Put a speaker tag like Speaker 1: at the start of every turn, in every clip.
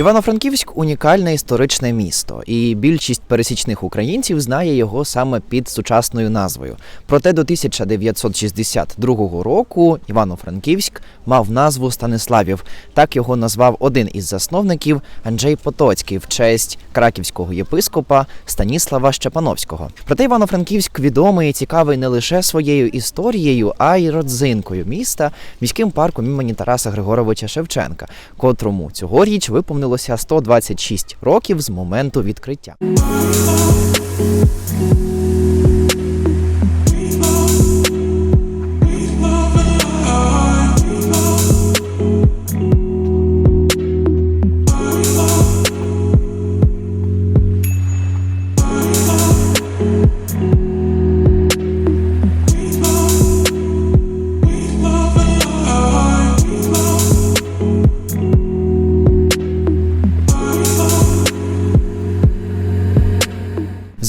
Speaker 1: Івано-Франківськ унікальне історичне місто, і більшість пересічних українців знає його саме під сучасною назвою. Проте до 1962 року Івано-Франківськ мав назву Станиславів. Так його назвав один із засновників Анджей Потоцький в честь краківського єпископа Станіслава Щепановського. Проте Івано-Франківськ відомий і цікавий не лише своєю історією, а й родзинкою міста міським парком імені Тараса Григоровича Шевченка, котрому цьогоріч виповнилося 126 років з моменту відкриття.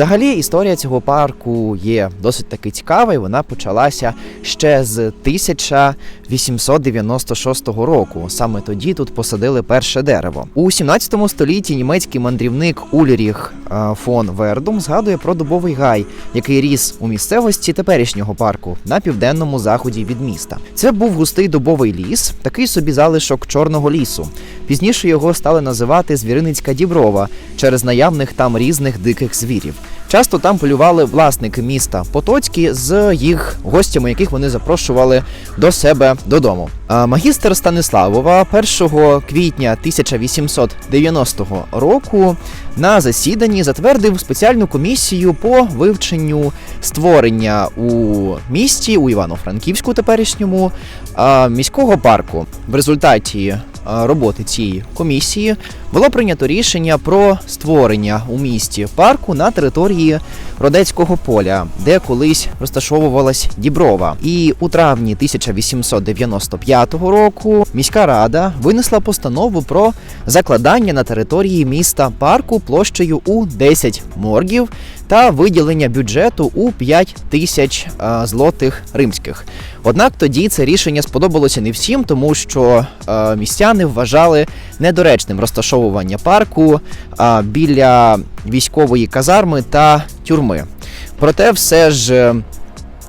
Speaker 1: Взагалі, історія цього парку є досить таки цікава, і вона почалася ще з 1896 року. Саме тоді тут посадили перше дерево. У 17 столітті німецький мандрівник Ульріх е, фон Вердум згадує про дубовий гай, який ріс у місцевості теперішнього парку на південному заході від міста. Це був густий дубовий ліс, такий собі залишок чорного лісу. Пізніше його стали називати Звіриницька Діброва через наявних там різних диких звірів. Часто там полювали власники міста Потоцькі з їх гостями, яких вони запрошували до себе додому. Магістр Станиславова 1 квітня 1890 року на засіданні затвердив спеціальну комісію по вивченню створення у місті у Івано-Франківську теперішньому міського парку. В результаті роботи цієї комісії було прийнято рішення про створення у місті парку на території Родецького поля, де колись розташовувалась Діброва. І у травні 1895 року міська рада винесла постанову про закладання на території міста парку площею у 10 моргів та виділення бюджету у 5 тисяч е, злотих римських. Однак тоді це рішення сподобалося не всім, тому що е, містяни вважали недоречним розташовування парку е, біля військової казарми та тюрми. Проте, все ж. е,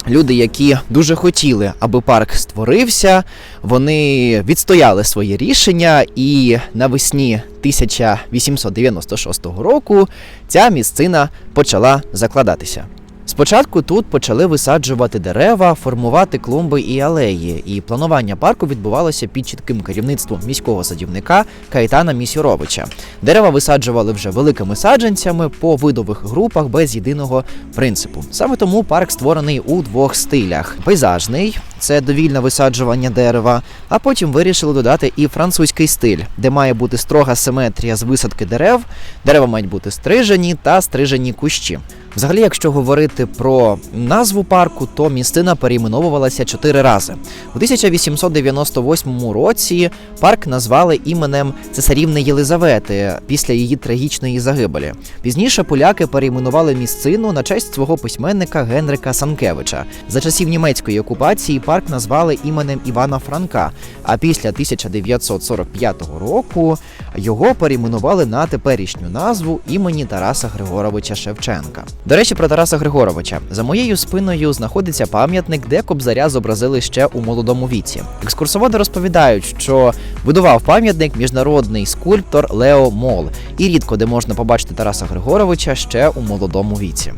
Speaker 1: Люди, які дуже хотіли, аби парк створився, вони відстояли своє рішення, і навесні 1896 року ця місцина почала закладатися. Спочатку тут почали висаджувати дерева, формувати клумби і алеї, і планування парку відбувалося під чітким керівництвом міського садівника Кайтана Місюровича. Дерева висаджували вже великими саджанцями по видових групах без єдиного принципу. Саме тому парк створений у двох стилях: пейзажний це довільне висаджування дерева, а потім вирішили додати і французький стиль, де має бути строга симетрія з висадки дерев, дерева мають бути стрижені та стрижені кущі. Взагалі, якщо говорити про назву парку, то місцина перейменовувалася чотири рази. У 1898 році парк назвали іменем цесарівни Єлизавети після її трагічної загибелі. Пізніше поляки перейменували місцину на честь свого письменника Генрика Санкевича. За часів німецької окупації парк назвали іменем Івана Франка. А після 1945 року його перейменували на теперішню назву імені Тараса Григоровича Шевченка. До речі, про Тараса Григоровича за моєю спиною знаходиться пам'ятник, де Кобзаря зобразили ще у молодому віці. Екскурсоводи розповідають, що будував пам'ятник міжнародний скульптор Лео Мол, і рідко де можна побачити Тараса Григоровича ще у молодому віці.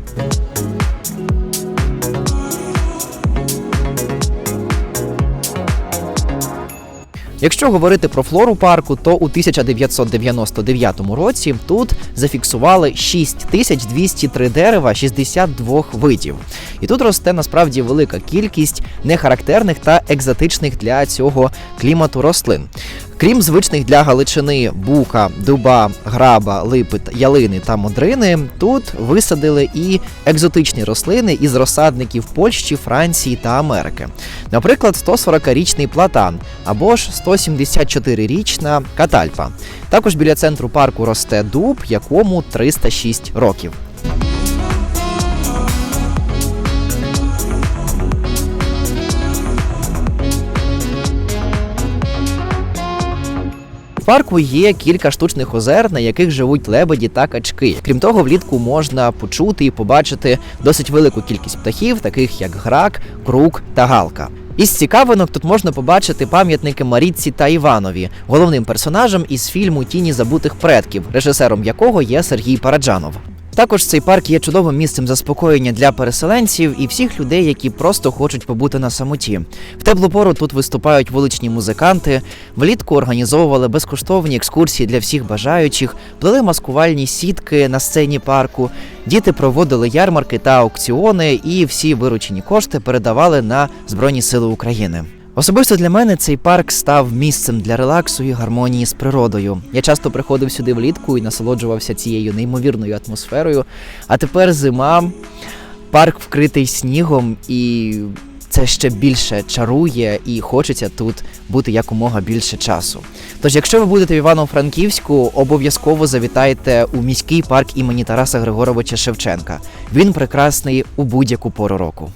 Speaker 1: Якщо говорити про флору парку, то у 1999 році тут зафіксували 6203 дерева 62 видів. І тут росте насправді велика кількість нехарактерних та екзотичних для цього клімату рослин. Крім звичних для Галичини бука, дуба, граба, липи, ялини та модрини, тут висадили і екзотичні рослини із розсадників Польщі, Франції та Америки. Наприклад, 140-річний платан або ж 174-річна катальпа. Також біля центру парку росте дуб, якому 306 років. Парку є кілька штучних озер, на яких живуть лебеді та качки. Крім того, влітку можна почути і побачити досить велику кількість птахів, таких як грак, крук та галка. Із цікавинок тут можна побачити пам'ятники Марітці та Іванові, головним персонажем із фільму Тіні забутих предків, режисером якого є Сергій Параджанов. Також цей парк є чудовим місцем заспокоєння для переселенців і всіх людей, які просто хочуть побути на самоті. В теплу пору тут виступають вуличні музиканти. Влітку організовували безкоштовні екскурсії для всіх бажаючих, плели маскувальні сітки на сцені парку. Діти проводили ярмарки та аукціони, і всі виручені кошти передавали на Збройні Сили України. Особисто для мене цей парк став місцем для релаксу і гармонії з природою. Я часто приходив сюди влітку і насолоджувався цією неймовірною атмосферою. А тепер зима, парк вкритий снігом, і це ще більше чарує, і хочеться тут бути якомога більше часу. Тож, якщо ви будете в Івано-Франківську, обов'язково завітайте у міський парк імені Тараса Григоровича Шевченка. Він прекрасний у будь-яку пору року.